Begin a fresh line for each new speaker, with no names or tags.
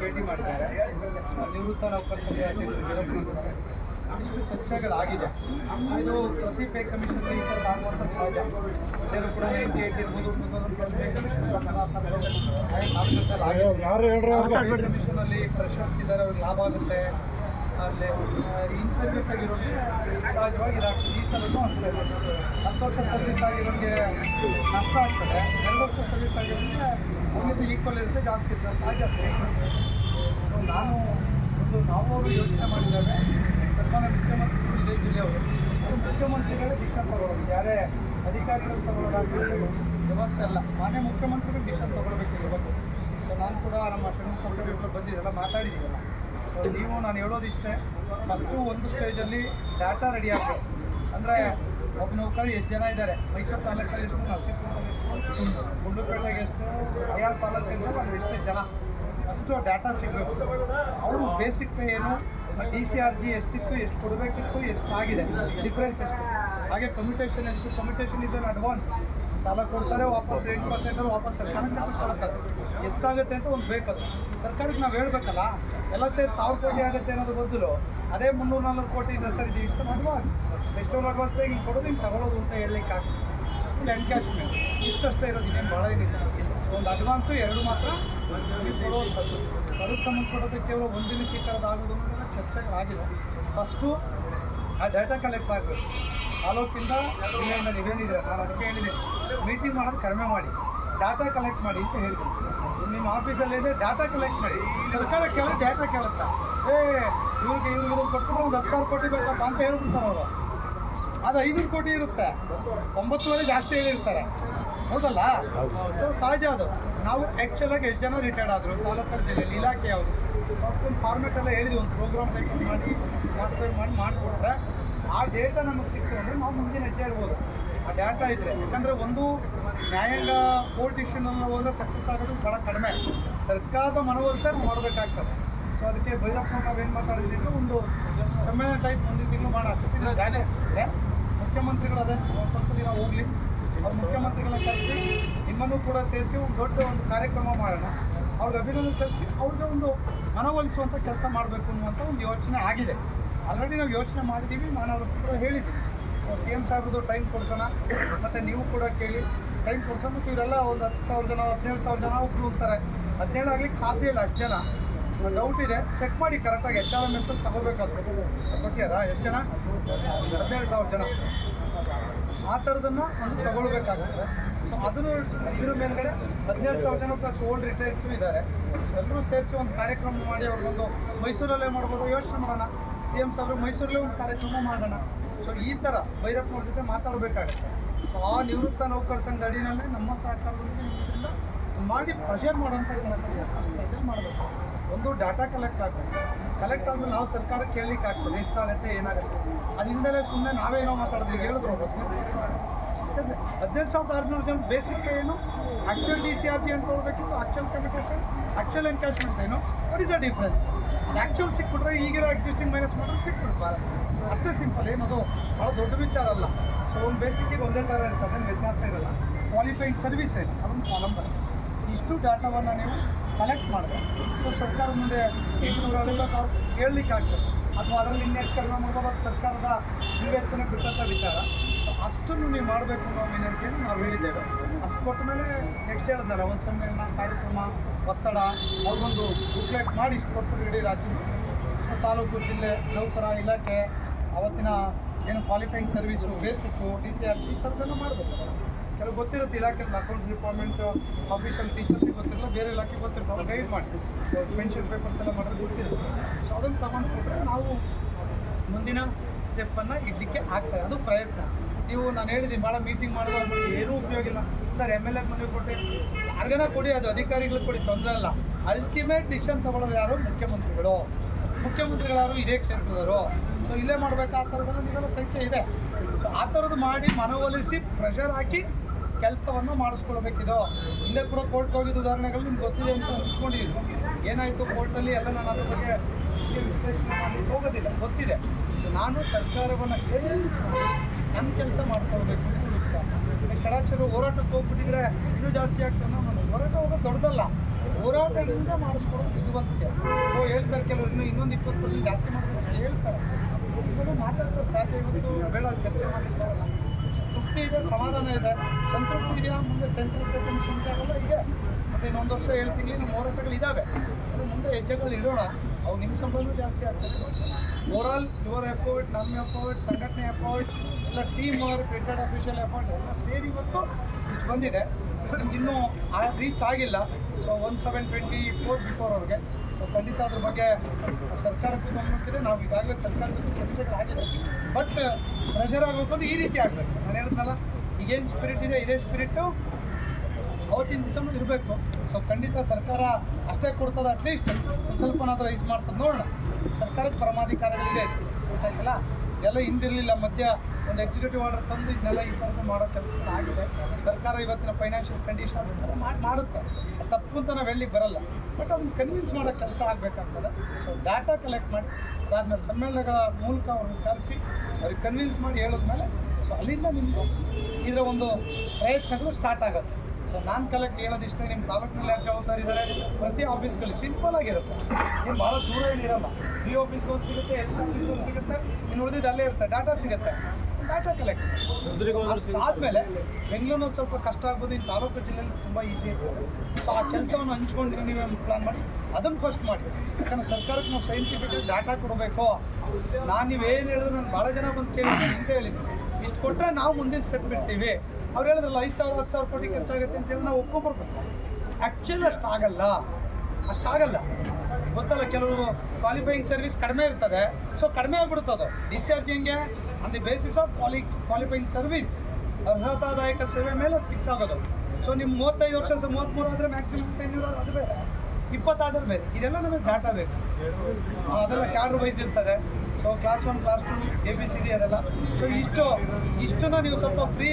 ಭೇಟಿ ನಿವೃತ್ತ ಚರ್ಚೆಗಳಾಗಿದೆ ಇದು ಪ್ರತಿ ಪೇ ಕಮಿಷನ್ ಈ ಥರ ಆಗುವಂಥ ಸಹಜ ಎಲ್ಲರೂ ಕೂಡ ನೈಂಟಿ ಏಟ್ ಇರ್ಬೋದು ಟೂ ತೌಸಂಡ್ ಪೇ ಕಮಿಷನ್ ಕಮಿಷನಲ್ಲಿ ಫ್ರೆಶರ್ಸ್ ಇದ್ದಾರೆ ಅವ್ರಿಗೆ ಲಾಭ ಆಗುತ್ತೆ ಅಲ್ಲಿ ಇನ್ ಸರ್ವಿಸ್ ಆಗಿರೋರಿಗೆ ಸಹಜವಾಗಿ ಇದಾಗ್ತದೆ. ಈ ಸಲನೂ ಅಷ್ಟೇ ಹತ್ತು ವರ್ಷ ಸರ್ವಿಸ್ ಆಗಿರೋರಿಗೆ ನಷ್ಟ ಆಗ್ತದೆ. ಎರಡು ವರ್ಷ ಸರ್ವಿಸ್ ಆಗಿರೋರಿಗೆ ಅವ್ರಿಗೆ ಈಕ್ವಲ್ ಇರುತ್ತೆ, ಜಾಸ್ತಿ ಇರ್ತದೆ ಸಹಜ ಸೊ ನಾನು ಒಂದು ನಾವು ಯೋಚನೆ ಮಾಡಿದ್ದೇವೆ. ಸರ್ಕಾರ ಮುಖ್ಯಮಂತ್ರಿಗಳು ಇದೇ ಜಿಲ್ಲೆಯವರು ಅದು ಮುಖ್ಯಮಂತ್ರಿಗಳೇ ಡಿಸಿಷನ್ ತಗೊಳ್ಳೋದು. ಯಾರೇ ಅಧಿಕಾರಿಗಳು ತಗೊಳ್ಳೋದಾಗಲಿ, ವ್ಯವಸ್ಥೆ ಅಲ್ಲ. ಮಾನ್ಯ ಮುಖ್ಯಮಂತ್ರಿಗಳು ಡಿಸಿಷನ್ ತಗೊಳ್ಬೇಕು ಇದ್ರ ಸೊ ನಾನು ಕೂಡ ನಮ್ಮ ಶ್ರೀಮಂತ ಬಂದಿದ್ದೆಲ್ಲ ಮಾತಾಡಿದ್ದೀವಲ್ಲ ನೀವು ನಾನು ಹೇಳೋದಿಷ್ಟೇ ಫಸ್ಟು ಒಂದು ಸ್ಟೇಜಲ್ಲಿ ಡಾಟಾ ರೆಡಿ ಆಗಬೇಕು. ಅಂದರೆ ಒಬ್ಬ ನೌಕರಿ ಎಷ್ಟು ಜನ ಇದ್ದಾರೆ ಮೈಸೂರು ತಾಲೂಕಲ್ಲಿ ಎಷ್ಟು? ನರಸೀಪುರದಲ್ಲಿ ಎಷ್ಟು? ಗುಂಡ್ಲುಪೇಟೆಗೆ ಎಷ್ಟು? ಅಯ್ಯಾರ್ ತಾಲೂಕಿಂದ ಅಲ್ಲಿ ಎಷ್ಟು ಜನ? ಅಷ್ಟು ಡಾಟಾ ಸಿಗಬೇಕು. ಅವರು ಬೇಸಿಕ್ ಪೇ ಏನು? ಡಿ ಸಿ ಆರ್ ಜಿ ಎಷ್ಟಿತ್ತು ಎಷ್ಟು ಕೊಡಬೇಕಿತ್ತು ಎಷ್ಟು ಆಗಿದೆ? ಡಿಫ್ರೆನ್ಸ್ ಎಷ್ಟು? ಹಾಗೆ ಕಮ್ಯುಟೇಷನ್ ಎಷ್ಟು? ಕಮ್ಯುಟೇಷನ್ ಇಸ್ ಅನ್ ಅಡ್ವಾನ್ಸ್ ಸಾಲ ಕೊಡ್ತಾರೆ, ವಾಪಸ್ ಎಂಟು ಪರ್ಸೆಂಟ್ ವಾಪಸ್ ಸರ್ಕಾರಕ್ಕೆ ಕಳಿಸ್ಕೊಳ್ತಾರೆ ಎಷ್ಟಾಗುತ್ತೆ ಅಂತ ಒಂದು ಬೇಕದು ಸರ್ಕಾರಕ್ಕೆ ನಾವು ಹೇಳ್ಬೇಕಲ್ಲ, ಎಲ್ಲ ಸೇರಿ ಸಾವಿರ ಕೋಟಿ ಆಗುತ್ತೆ ಅನ್ನೋದು ಬದಲು ಅದೇ ಮುನ್ನೂರು ನಾಲ್ಕು ಕೋಟಿ ಇದೆ ಸರ್ ಇದು ಇಟ್ಸ್ ಅಡ್ವಾನ್ಸ್ ಎಷ್ಟೊಂದು ಅಡ್ವಾನ್ಸ್ದಾಗ ಹಿಂಗೆ ಕೊಡೋದು, ಹಿಂಗೆ ತಗೊಳ್ಳೋದು ಅಂತ ಹೇಳಲಿಕ್ಕೆ ಆಗ್ತದೆ ಇಲ್ಲಿ ಎನ್ಕ್ಯಾಶ್ಮೆಂಟ್ ಇಷ್ಟಷ್ಟೇ ಇರೋದು, ಇನ್ನೇನು ಭಾಳ ಏನಿಲ್ಲ. ಒಂದು ಅಡ್ವಾನ್ಸು ಎರಡು ಮಾತ್ರ ಕೊಡುವಂಥದ್ದು. ಅದಕ್ಕೆ ಸಂಬಂಧಪಟ್ಟಂತೆ ಕೇವಲ ಕೆಟ್ಟದ್ದು ಆಗೋದು ಆಗೋದು ಅನ್ನೋದೆಲ್ಲ ಚರ್ಚೆಗಳಾಗಿದೆ ಫಸ್ಟು ಆ ಡೇಟಾ ಕಲೆಕ್ಟ್ ಆಗಬೇಕು ತಾಲೂಕಿಂದ ಜಿಲ್ಲೆಯಿಂದ ನೀವೇನಿದ್ರೆ ನಾನು ಅದಕ್ಕೆ ಹೇಳಿದೆ. ಮೀಟಿಂಗ್ ಮಾಡೋದು ಕಡಿಮೆ ಮಾಡಿ. ಡಾಟಾ ಕಲೆಕ್ಟ್ ಮಾಡಿ ಅಂತ ಹೇಳಿದೆ. ನಿಮ್ಮ ಆಫೀಸಲ್ಲಿ ಇದೆ ಡಾಟಾ ಕಲೆಕ್ಟ್ ಮಾಡಿ. ಸರ್ಕಾರ ಕೇಳಿ ಡಾಟಾ ಕೇಳುತ್ತಾ. ಏ, ಇವ್ರಿಗೆ ಇವ್ರಿಗೆ ಕೊಟ್ಬಿಟ್ಟು ಒಂದು ಹತ್ತು ಸಾವಿರ ಕೋಟಿ ಬೇಕಪ್ಪ ಅಂತ ಹೇಳ್ಬಿಡ್ತಾರೆ ಅವರು. ಅದು ಐನೂರು ಕೋಟಿ ಇರುತ್ತೆ. ಒಂಬತ್ತುವರೆ ಜಾಸ್ತಿ ಹೇಳಿರ್ತಾರೆ. ಹೌದಲ್ಲ? ಸೊ ಸಹಜ ಅದು. ನಾವು ಆ್ಯಕ್ಚುಲಾಗಿ ಎಷ್ಟು ಜನ ರಿಟೈರ್ಡ್ ಆದರು ತಾಲೂಕು ಜಿಲ್ಲೆಯಲ್ಲಿ ಇಲಾಖೆ ಅವರು. ಅದಕ್ಕೊಂದು ಫಾರ್ಮೆಟ್ ಎಲ್ಲ ಹೇಳಿದ್ವಿ, ಒಂದು ಪ್ರೋಗ್ರಾಮ್ ಟೈಪ್ ಮಾಡಿ ಮಾಡಿಫೈ ಮಾಡಿ, ಮಾಡಿಕೊಟ್ರೆ ಆ ಡೇಟಾ ನಮಗೆ ಸಿಕ್ತು ಅಂದರೆ ನಾವು ಮುಂದಿನ ಹೆಜ್ಜೆ ಇಡ್ಬೋದು ಆ ಡೇಟಾ ಇದ್ದರೆ ಯಾಕಂದರೆ ಒಂದು ನ್ಯಾಯಾಂಗ ಕೋರ್ಟ್ ಇಶ್ಯೂನಲ್ಲಿ ಹೋದರೆ ಸಕ್ಸಸ್ ಆಗೋದು ಭಾಳ ಕಡಿಮೆ. ಸರ್ಕಾರದ ಮನವೊಲಿಸ ನಾವು ಮಾಡಬೇಕಾಗ್ತದೆ. ಸೊ ಅದಕ್ಕೆ ಭೈರಪ್ಪ ನಾವೇನು ಮಾತಾಡಿದ್ವಿ ಅಂದರೆ ಒಂದು ಸಮ್ಮೇಳನ ಟೈಪ್ ಮುಂದಿನ ತಿಂಗಳು ಮಾಡೋಣ. ಗಾಡಿ ಸಿಗ್ತದೆ ಮುಖ್ಯಮಂತ್ರಿಗಳು ಅದೇ ಒಂದು ಸ್ವಲ್ಪ ದಿನ ಹೋಗಲಿ. ಮುಖ್ಯಮಂತ್ರಿಗಳನ್ನ ಕರೆಸಿ, ನಿಮ್ಮನ್ನು ಕೂಡ ಸೇರಿಸಿ ಒಂದು ದೊಡ್ಡ ಒಂದು ಕಾರ್ಯಕ್ರಮ ಮಾಡೋಣ. ಅವ್ರಿಗೆ ಅಭಿನಂದನೆ ಸಲ್ಲಿಸಿ ಅವ್ರಿಗೆ ಒಂದು ಮನವೊಲಿಸುವಂಥ ಕೆಲಸ ಮಾಡಬೇಕು ಅನ್ನುವಂಥ ಒಂದು ಯೋಚನೆ ಆಗಿದೆ. ಆಲ್ರೆಡಿ ನಾವು ಯೋಚನೆ ಮಾಡಿದ್ದೀವಿ ನಾನು ಕೂಡ ಹೇಳಿದ್ದೀನಿ ಸೊ ಸಿ ಎಂ ಸಾಹೇಬ್ರದ್ದು ಟೈಮ್ ಕೊಡಿಸೋಣ. ಮತ್ತು ನೀವು ಕೂಡ ಕೇಳಿ. ಟೈಮ್ ಕೊಡಿಸೋಣ ಮತ್ತು ಇವರೆಲ್ಲ ಒಂದು ಹತ್ತು ಸಾವಿರ ಜನ, ಹದಿನೇಳು ಸಾವಿರ ಜನ ಒಬ್ಬರು ಹೋಗ್ತಾರೆ ಹದಿನೇಳು ಆಗ್ಲಿಕ್ಕೆ ಸಾಧ್ಯ ಇಲ್ಲ ಅಷ್ಟು ಜನ. ಡೌಟ್ ಇದೆ. ಚೆಕ್ ಮಾಡಿ ಕರೆಕ್ಟಾಗಿ ಎಚ್ ಆರ್ ಎಂ ಎಸ್ ತಗೋಬೇಕಾದ್ರೆ. ಕೊಟ್ಟಿಯಾರಾ ಎಷ್ಟು ಜನ? ಹದಿನೇಳು ಸಾವಿರ ಜನ. ಆ ಥರದನ್ನು ಒಂದು ತಗೊಳ್ಬೇಕಾಗುತ್ತೆ. ಸೊ ಅದನ್ನು ಇದ್ರ ಮೇಲ್ಗಡೆ ಹದಿನೇಳು ಸಾವಿರ ಜನ ಪ್ಲಸ್ ಓಲ್ಡ್ ರಿಟೈರ್ಸು ಇದ್ದಾರೆ. ಎಲ್ಲರೂ ಸೇರಿಸಿ ಒಂದು ಕಾರ್ಯಕ್ರಮ ಮಾಡಿ ಅವ್ರಿಗೊಂದು ಮೈಸೂರಲ್ಲೇ ಮಾಡ್ಬೋದು. ಯೋಚನೆ ಮಾಡೋಣ. ಸಿ ಎಂ ಸಾಹೇಬ್ರು, ಮೈಸೂರಲ್ಲೇ ಒಂದು ಕಾರ್ಯಕ್ರಮ ಮಾಡೋಣ. ಸೊ ಈ ಥರ ಭೈರಪ್ಪನವ್ರ ಜೊತೆ ಮಾತಾಡಬೇಕಾಗುತ್ತೆ. ಸೊ ಆ ನಿವೃತ್ತ ನೌಕರ ಸಂಘ ಅಡಿನಲ್ಲೇ ನಮ್ಮ ಸಹಕಾರದೊಂದಿಗೆ ಮಾಡಿ ಪ್ರೆಷರ್ ಮಾಡೋಂಥ ಕೆಲಸ ಮಾಡಬೇಕು. ಒಂದು ಡಾಟಾ ಕಲೆಕ್ಟ್ ಆಗಬೇಕು ಕಲೆಕ್ಟ್ ಆದ್ಮೇಲೆ ನಾವು ಸರ್ಕಾರ ಕೇಳಲಿಕ್ಕೆ ಆಗ್ತದೆ ಎಷ್ಟಾಗುತ್ತೆ ಏನಾಗುತ್ತೆ. ಅದಿಂದಲೇ ಸುಮ್ಮನೆ ನಾವೇನೋ ಮಾತಾಡಿದ್ವಿ ಹೇಳಿದ್ರು. ಹದಿನೆಂಟು ಸಾವಿರದ ಆರುನೂರು ಜನ ಬೇಸಿಕ್ ಏನು actual D C R G ಅಂತ ಹೋಗ್ಬೇಕಿತ್ತು ಆ್ಯಕ್ಚುಯಲ್ ಕಮ್ಯುನಿಕೇಷನ್ ಆ್ಯಕ್ಚುಯಲ್ ಎನ್ಕ್ಯಾಶ್ಮೆಂಟ್ ಏನು what is a difference actual ಸಿಕ್ಬಿಟ್ರೆ ಈಗಿರೋ ಎಕ್ಸಿಸ್ಟಿಂಗ್ ಮೈನಸ್ ಮಾಡಿದ್ರೆ ಸಿಕ್ಬಿಡುತ್ತೆ ಅಷ್ಟೇ ಸಿಂಪಲ್ ಏನದು ಭಾಳ ದೊಡ್ಡ ವಿಚಾರ ಅಲ್ಲ. ಸೊ ಒಂದು ಬೇಸಿಕ್ಕಿಗೆ ಒಂದೇ ಥರ ಇರ್ತದೆ, ವ್ಯತ್ಯಾಸ ಇರಲ್ಲ. ಕ್ವಾಲಿಫೈಡ್ ಸರ್ವಿಸ್ ಏನು, ಅದೊಂದು ಕಾಲಮ್ ಬರುತ್ತೆ ಇಷ್ಟು ಡಾಟಾವನ್ನು ನೀವು ಕಲೆಕ್ಟ್ ಮಾಡಿದೆ. ಸೊ ಸರ್ಕಾರದ ಮುಂದೆ ಎಂಟುನೂರ ಅರವತ್ತು ಸಾವಿರ ಹೇಳಲಿಕ್ಕೆ ಆಗ್ತದೆ. ಅಥವಾ ಅದರಲ್ಲಿ ಇನ್ನೆಷ್ಟು ಕಡಿಮೆ ಮಾಡ್ಬೋದು? ಸರ್ಕಾರದ ವಿವೇಚನೆ ಬಿಟ್ಟಂಥ ವಿಚಾರ. ಸೊ ಅಷ್ಟನ್ನು ನೀವು ಮಾಡಬೇಕು ಅನ್ನೋ ವಿನಂತಿಯನ್ನು ನಾವು ಹೇಳಿದ್ದೇವೆ. ಅಷ್ಟು ಕೊಟ್ಟ ಮೇಲೆ ನೆಕ್ಸ್ಟ್ ಹೇಳಿದ್ದಾರೆ. ಒಂದು ಸಮ್ಮೇಳನ ಕಾರ್ಯಕ್ರಮ, ಒತ್ತಡ, ಅವ್ರಿಗೊಂದು ಬುಕ್ಲೆಟ್ ಮಾಡಿ ಇಷ್ಟು ಕೊಟ್ಟು ಇಡೀ ರಾಜ್ಯದ ಸೊ ತಾಲೂಕು, ಜಿಲ್ಲೆ, ನೌಕರ ಇಲಾಖೆ, ಅವತ್ತಿನ ಏನು qualifying service basic D C R ಈ ಥರದ್ದನ್ನು ಮಾಡಬೇಕು ಕೆಲವು ಗೊತ್ತಿರುತ್ತೆ ಇಲಾಖೆ ಅಕೌಂಟ್ಸ್ ಡಿಪಾರ್ಟ್ಮೆಂಟ್ ಆಫೀಷಿಯಲ್ ಟೀಚರ್ಸಿಗೆ ಗೊತ್ತಿರಲ್ಲ, ಬೇರೆ ಇಲಾಖೆ ಗೊತ್ತಿರ್ತಾವೆ ಗೈಡ್ ಮಾಡಿ. ಪೆನ್ಷನ್ ಪೇಪರ್ಸ್ ಎಲ್ಲ ಮಾಡೋದು ಗೊತ್ತಿರುತ್ತೆ. ಸೊ ಅದನ್ನು ತಗೊಂಡು ಕೊಟ್ಟರೆ ನಾವು ಮುಂದಿನ ಸ್ಟೆಪ್ಪನ್ನು ಇಡಲಿಕ್ಕೆ ಆಗ್ತದೆ ಅದು ಪ್ರಯತ್ನ. ನೀವು ನಾನು ಹೇಳಿದ್ದೀನಿ ಭಾಳ ಮೀಟಿಂಗ್ ಮಾಡೋದು ಏನೂ ಉಪಯೋಗ ಇಲ್ಲ. ಸರ್ ಎಂ ಎಲ್ ಎ ಮನವಿ ಕೊಟ್ಟೆ. ಯಾರಿಗನ ಕೊಡಿ, ಅದು ಅಧಿಕಾರಿಗಳು ಕೊಡಿ, ತೊಂದರೆ ಅಲ್ಲ ಅಲ್ಟಿಮೇಟ್ ಡಿಸಿಷನ್ ತಗೊಳ್ಳೋದು ಯಾರು? ಮುಖ್ಯಮಂತ್ರಿಗಳು. ಮುಖ್ಯಮಂತ್ರಿಗಳಾರು ಇದೇ ಕ್ಷೇತ್ರದವರು. ಸೊ ಇಲ್ಲೇ ಮಾಡಬೇಕು? ಆ ನೀವೆಲ್ಲ ಸಂಖ್ಯೆ ಇದೆ. ಸೊ ಆ ಥರದ್ದು ಮಾಡಿ ಮನವೊಲಿಸಿ ಪ್ರೆಷರ್ ಹಾಕಿ ಕೆಲಸವನ್ನು ಮಾಡಿಸ್ಕೊಳ್ಬೇಕಿದೋ. ಹಿಂದೆ ಕೂಡ ಕೋರ್ಟ್ಗೆ ಹೋಗಿದ್ದು ಉದಾಹರಣೆಗಳು ನಿಮ್ಗೆ ಗೊತ್ತಿದೆ ಅಂತ ಅನ್ಸ್ಕೊಂಡಿದ್ದೀನಿ ಏನಾಯಿತು ಕೋರ್ಟಲ್ಲಿ ಎಲ್ಲ ನಾನು ಅದ್ರ ಬಗ್ಗೆ ವಿಶ್ಲೇಷಣೆ ಮಾಡಲಿಕ್ಕೆ ಹೋಗೋದಿಲ್ಲ. ಗೊತ್ತಿದೆ. ಸೊ ನಾನು ಸರ್ಕಾರವನ್ನು ಕೇಳಿಸ್ಕೊಂಡು ನನ್ನ ಕೆಲಸ ಮಾಡ್ಕೊಳ್ಬೇಕು ಅಂತ ಇಷ್ಟ. ಷಡಾಕ್ಷರ ಹೋರಾಟಕ್ಕೆ ಹೋಗ್ಬಿಟ್ಟಿದ್ರೆ ಇನ್ನೂ ಜಾಸ್ತಿ ಆಗ್ತಾನೆ ನಾನು ಹೋರಾಟ ಹೋಗೋದು ದೊಡ್ಡದಲ್ಲ. ಹೋರಾಟದಿಂದ ಮಾಡಿಸ್ಕೊಡೋದು ಬಂದಿದೆ ಸೊ ಹೇಳ್ತಾರೆ ಕೆಲವರು ಇನ್ನೂ ಇನ್ನೊಂದು ಇಪ್ಪತ್ತು ಪರ್ಸೆಂಟ್ ಜಾಸ್ತಿ ಮಾಡ್ತಾರೆ ಹೇಳ್ತಾರೆ. ಇದನ್ನು ಮಾತಾಡ್ತಾರೆ. ಸಾಧ್ಯ ಇವತ್ತು ಬೇಡ ಚರ್ಚೆ ಮಾಡಿದ್ದಾರಲ್ಲ. ತೃಪ್ತಿ ಇದೆ ಸಮಾಧಾನ ಇದೆ. ಸಂತೃಪ್ತಿ ಇದೆಯಾ? ಮುಂದೆ ಸೆಂಟ್ರಲ್ ಚಿಂತೆ ಆಗಲ್ಲ ಇದೆ ಮತ್ತು ಇನ್ನೊಂದು ವರ್ಷ ಹೇಳ್ತೀನಿ ನಮ್ಮ ಹೋರಾಟಗಳು ಇದ್ದಾವೆ ಅದು ಮುಂದೆ ಹೆಜ್ಜೆಗಳು ಇಡೋಣ. ಅವು ನಿಮ್ಮ ಸಂಬಂಧ ಜಾಸ್ತಿ ಆಗ್ತದೆ. ಆಲ್ ಯುವರ್ ಎಫರ್ಟ್ ನಮ್ಮ ಎಫರ್ಟ್ ಸಂಘಟನೆ ಎಫರ್ಟ್ ಎಲ್ಲ ಟೀಮ್ ಅವರು ರಿಟೈರ್ಡ್ ಅಫಿಷಿಯಲ್ ಎಫರ್ಟ್ ಎಲ್ಲ ಸೇರಿ ಇವತ್ತು ಇಷ್ಟು ಬಂದಿದೆ. ಇನ್ನೂ ಆ ರೀಚ್ ಆಗಿಲ್ಲ. So one seven twenty four before ಅವ್ರಿಗೆ. ಸೊ ಖಂಡಿತ ಅದ್ರ ಬಗ್ಗೆ ಸರ್ಕಾರಕ್ಕೆ ಗಮನಕ್ಕಿದೆ ನಾವು ಈಗಾಗಲೇ ಸರ್ಕಾರದ ಜೊತೆ ಚರ್ಚೆಗಳಾಗಿದೆ ಬಟ್ ಪ್ರೆಷರ್ ಆಗಬೇಕು ಈ ರೀತಿ ಆಗಬೇಕು. ನಾನು ಹೇಳಿದ್ನಲ್ಲ, ಈಗೇನು ಸ್ಪಿರಿಟ್ ಇದೆ, ಇದೇ ಸ್ಪಿರಿಟ್ಟು ಅವತ್ತಿನ ದಿವಸನೂ ಇರಬೇಕು. ಸೊ ಖಂಡಿತ ಸರ್ಕಾರ ಅಷ್ಟೇ ಕೊಡ್ತದೆ ಅಟ್ಲೀಸ್ಟ್ ಒಂದು ಸ್ವಲ್ಪನಾದ್ರೂ ರೈಸ್ ಮಾಡ್ತದೆ ನೋಡೋಣ. ಸರ್ಕಾರಕ್ಕೆ ಪರಮಾಧಿಕಾರಗಳಿದೆ ಗೊತ್ತಾಯ್ತಲ್ಲ ಇದೆಲ್ಲ ಹಿಂದಿರಲಿಲ್ಲ. ಮಧ್ಯ ಒಂದು ಎಕ್ಸಿಕ್ಯೂಟಿವ್ ಆರ್ಡರ್ ತಂದು ಇದನ್ನೆಲ್ಲ ಈ ಥರದ್ದು ಮಾಡೋ ಕೆಲಸಗಳು ಆಗಿದೆ. ಸರ್ಕಾರ ಇವತ್ತಿನ ಫೈನಾನ್ಷಿಯಲ್ ಕಂಡೀಷನ್ಸ್ ಮಾಡಿ ಮಾಡುತ್ತೆ. ತಪ್ಪು ಅಂತ ನಾವು ಹೇಳಿ ಬರಲ್ಲ. ಬಟ್ ಅದನ್ನ ಕನ್ವಿನ್ಸ್ ಮಾಡೋ ಕೆಲಸ ಆಗಬೇಕಾಗ್ತದೆ. ಸೊ ಡಾಟಾ ಕಲೆಕ್ಟ್ ಮಾಡಿ, ಅದಾದ್ಮೇಲೆ ಸಮ್ಮೇಳನಗಳ ಮೂಲಕ ಅವ್ರನ್ನ ಕರೆಸಿ, ಅವ್ರಿಗೆ ಕನ್ವಿನ್ಸ್ ಮಾಡಿ ಹೇಳಿದ್ಮೇಲೆ ಸೊ ಅಲ್ಲಿಂದ ನಿಮ್ಮದು ಇದರ ಒಂದು ಪ್ರಯತ್ನಗಳು ಸ್ಟಾರ್ಟ್ ಆಗುತ್ತೆ. ಸೊ ನಾನು ಕಲೆಕ್ಟ್ ಹೇಳೋದಿಷ್ಟೇ ನಿಮ್ಮ ತಾಲೂಕಿನಲ್ಲಿ ಯಾರು ಜವಾಬ್ದಾರಿ ಇದ್ದಾರೆ ಪ್ರತಿ ಆಫೀಸ್ಗಳು ಸಿಂಪಲ್ ಆಗಿರುತ್ತೆ. ನೀವು ಭಾಳ ದೂರ ಏನಿರಲ್ಲ ಬಿ ಆಫೀಸ್ಗೆ ಹೋಗಿ ಸಿಗುತ್ತೆ ಎಲ್ಲ ಆಫೀಸ್ಗೆ ಹೋಗಿ ಸಿಗುತ್ತೆ ನೀನು ಉಳಿದಿದ್ದು ಅಲ್ಲೇ ಇರುತ್ತೆ ಡಾಟಾ ಸಿಗುತ್ತೆ. ಡಾಟಾ ಕಲೆಕ್ಟ್ ಆದಮೇಲೆ ಬೆಂಗಳೂರು ಸ್ವಲ್ಪ ಕಷ್ಟ ಆಗ್ಬೋದು ಇನ್ನು ತಾಲೂಕು ಜಿಲ್ಲೆಯಲ್ಲಿ ತುಂಬ ಈಸಿ ಇರ್ತದೆ ಸೊ ಆ ಕೆಲಸವನ್ನು ಹಂಚ್ಕೊಂಡು ನೀವೇ ಪ್ಲಾನ್ ಮಾಡಿ ಅದನ್ನು ಫಸ್ಟ್ ಮಾಡಿ. ಯಾಕಂದ್ರೆ ಸರ್ಕಾರಕ್ಕೆ ನಾವು ಸೈಂಟಿಫಿಕ್ ಡಾಟಾ ಕೊಡಬೇಕು. ನಾನು ನೀವೇನು ಹೇಳಿದ್ರು ನಾನು ಭಾಳ ಜನ ಬಂದು ಕೇಳಿದ್ದೆ ಇಷ್ಟೇ ಹೇಳಿದ್ದೆ ಇಷ್ಟು ಕೊಟ್ಟರೆ ನಾವು ಮುಂದಿನ ಸ್ಟೆಪ್ ಬಿಡ್ತೀವಿ. ಅವ್ರು ಹೇಳಿದ್ರಲ್ಲ, ಐದು ಸಾವಿರ, ಹತ್ತು ಸಾವಿರ ಕೋಟಿ ಖರ್ಚಾಗುತ್ತೆ ಅಂತೇಳಿ ನಾವು ಒಪ್ಕೊಂಡ್ಬರ್ಬೇಕು ಆ್ಯಕ್ಚುಲಿ ಅಷ್ಟಾಗಲ್ಲ ಅಷ್ಟಾಗಲ್ಲ ಗೊತ್ತಲ್ಲ, ಕೆಲವು ಕ್ವಾಲಿಫೈಯಿಂಗ್ ಸರ್ವಿಸ್ ಕಡಿಮೆ ಇರ್ತದೆ. ಸೊ ಕಡಿಮೆ ಆಗಿಬಿಡುತ್ತೆ ಅದು. ಡಿಸ್ಚಾರ್ಜ್ ಹೆಂಗೆ on the basis of quali qualifying service ಅರ್ಹತಾದಾಯಕ ಸೇವೆ ಮೇಲೆ ಅದು ಫಿಕ್ಸ್ ಆಗೋದು. ಸೊ ನಿಮ್ಮ ಮೂವತ್ತೈದು ವರ್ಷ, ಸ ಮೂವತ್ತ್ಮೂರು ಆದರೆ ಮ್ಯಾಕ್ಸಿಮಮ್ ಟೆನ್ಯೂರ್ ಅದು ಬೇರೆ. ಇಪ್ಪತ್ತಾದ್ರೆ ಬೇರೆ. ಇದೆಲ್ಲ ನಮಗೆ ಡಾಟಾ ಬೇಕು. ಅದೆಲ್ಲ ಕ್ಯಾಡ್ರ್ ವೈಸ್ ಇರ್ತದೆ. So class one class two A B C D ಅದೆಲ್ಲ. ಸೊ ಇಷ್ಟು, ಇಷ್ಟನ್ನ ನೀವು ಸ್ವಲ್ಪ ಫ್ರೀ